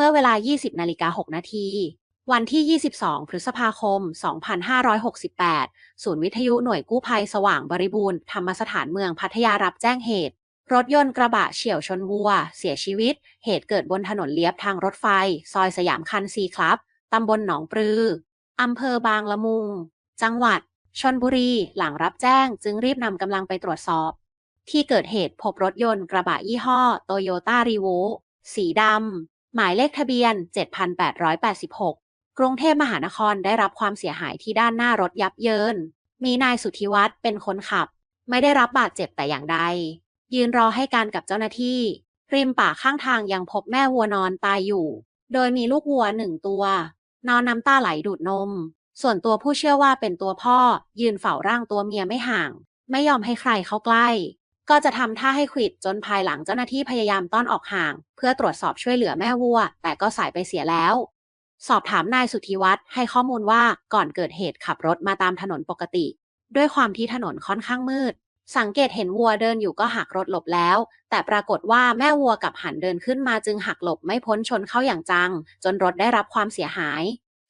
เมื่อเวลา 20นาฬิกา6นาที วันที่ 22 พฤษภาคม 2568 ศูนย์วิทยุหน่วยกู้ภัยสว่างบริบูรณ์ธรรมสถานเมืองพัทยารับแจ้งเหตุ รถยนต์กระบะเฉี่ยวชนวัว เสียชีวิต เหตุเกิดบนถนนเลียบทางรถไฟ ซอยสยามคันซีครับ ตำบลหนองปลือ อำเภอบางละมุง จังหวัดชนบุรีหลังรับแจ้งจึงรีบนำกำลังไปตรวจสอบ ที่เกิดเหตุพบรถยนต์กระบะยี่ห้อโตโยต้ารีโวสีดำ หมายเลขทะเบียน 7886 กรุงเทพมหานครได้รับความเสียหายที่ด้านหน้ารถยับเยิน มีนายสุทธิวัฒน์เป็นคนขับ ไม่ได้รับบาดเจ็บแต่อย่างใด ยืนรอให้การกับเจ้าหน้าที่ ริมป่าข้างทางยังพบแม่วัวนอนตายอยู่ โดยมีลูกวัวหนึ่งตัว นอนน้ำตาไหลดูดนม ส่วนตัวผู้เชื่อว่าเป็นตัวพ่อ ยืนเฝ้าร่างตัวเมียไม่ห่าง ไม่ยอมให้ใครเข้าใกล้ ก็จะทำท่าให้ขวิดจนภายหลังเจ้าหน้าที่พยายามต้อนออกห่าง เพื่อตรวจสอบช่วยเหลือแม่วัว แต่ก็สายไปเสียแล้ว สอบถามนายสุทธิวัฒน์ให้ข้อมูลว่าก่อนเกิดเหตุขับรถมาตามถนนปกติ ด้วยความที่ถนนค่อนข้างมืด สังเกตเห็นวัวเดินอยู่ก็หักรถหลบแล้ว แต่ปรากฏว่าแม่วัวกับหันเดินขึ้นมาจึงหักหลบไม่พ้นชนเข้าอย่างจัง จนรถได้รับความเสียหาย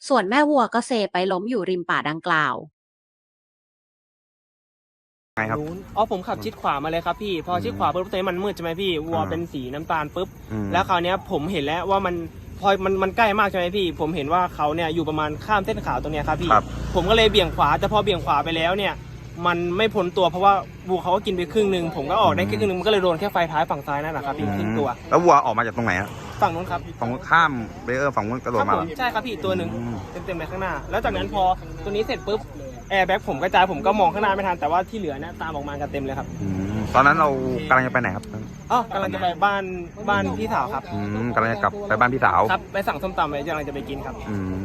ส่วนแม่วัวก็เซไปล้มอยู่ริมป่าดังกล่าว ไงครับ นู้นอ๋อผมขับชิดขวามาเลยครับพี่ พอชิดขวาปุ๊บตอนนี้มันมืดใช่ไหมพี่วัวอ่าเป็นสีน้ำตาลปุ๊บ อืม แล้วคราวเนี้ยผมเห็นแล้วว่ามันพอมันมันใกล้มากใช่ไหมพี่ ผมเห็นว่าเขาเนี่ยอยู่ประมาณข้ามเส้นขาวตรงเนี้ยครับพี่ ครับ ผมก็เลยเบี่ยงขวาแต่พอเบี่ยงขวาไปแล้วเนี่ย มันไม่พ้นตัวเพราะว่าวัวเขาก็กินไปครึ่งหนึ่งผมก็ออกได้แค่ครึ่งหนึงมันก็เลยโดนแค่ไฟท้ายฝั่งซ้ายนั่นแหละครับพี่ครึ่งตัวแล้ววัวออกมาจากตรงไหนอะฝั่งนู้นครับตรงข้ามเบรเออร์ฝั่งนู้นกระโดคดรับมาผเหรมอใช่ครับพี่ตัวหนึ่ง อืม เต็มๆไปข้างหน้า แล้วจากนั้นพอตัวนี้เสร็จปุ๊บ แอร์แบ็กผมกระจายผมก็มองข้างหน้าไม่ทันแต่ว่าที่เหลือเนี่ยตามออกมากันเต็มเลยครับอืมตอนนั้นเรากำลังจะไปไหนครับอ๋อกำลังจะไปบ้านบ้านพี่สาวครับอืมกำลังจะกลับไปบ้านพี่สาวครับไปสั่งส้มตำไว้กำลังจะไปกินครับ อืม